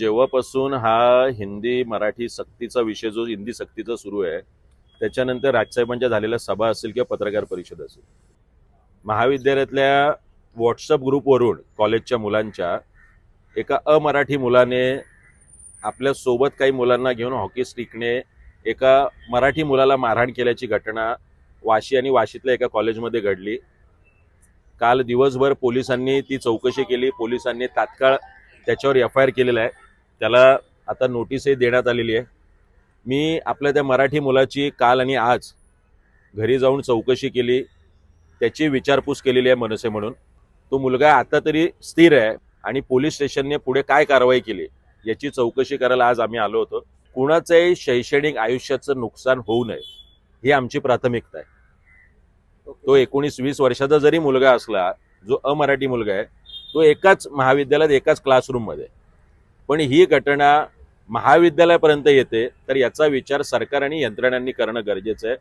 जेव्हापासून हा हिंदी मराठी सक्तीचा विषय जो हिंदी सक्तीचा सुरू आहे त्याच्यानंतर राजसाहेबांच्या झालेल्या सभा असतील किंवा पत्रकार परिषद असेल. महाविद्यालयातल्या व्हॉट्सअप ग्रुपवरून कॉलेजच्या मुलांच्या एका अमराठी मुलाने आपल्यासोबत काही मुलांना घेऊन हॉकी स्टिकने एका मराठी मुलाला मारहाण केल्याची घटना वाशी आणि वाशीतल्या एका कॉलेजमध्ये घडली. काल दिवसभर पोलिसांनी ती चौकशी केली. पोलिसांनी तात्काळ त्याच्यावर एफ आय आर केलेला आहे. त्याला आता नोटीसही देण्यात आलेली आहे. मी आपल्या त्या मराठी मुलाची काल आणि आज घरी जाऊन चौकशी केली त्याची विचारपूस केलेली आहे मनसे म्हणून. तो मुलगा आता तरी स्थिर आहे आणि पोलीस स्टेशनने पुढे काय कारवाई केली याची चौकशी करायला आज आम्ही आलो होतो. कुणाचंही शैक्षणिक आयुष्याचं नुकसान होऊ नये ही आमची प्राथमिकता आहे. तो एकोणीस वीस वर्षाचा जरी मुलगा असला जो अमराठी मुलगा आहे तो एकाच महाविद्यालयात एकाच क्लासरूममध्ये आहे. पण ही घटना महाविद्यालयापर्यंत येते तर याचा विचार सरकार आणि यंत्रणांनी करणं गरजेचं आहे.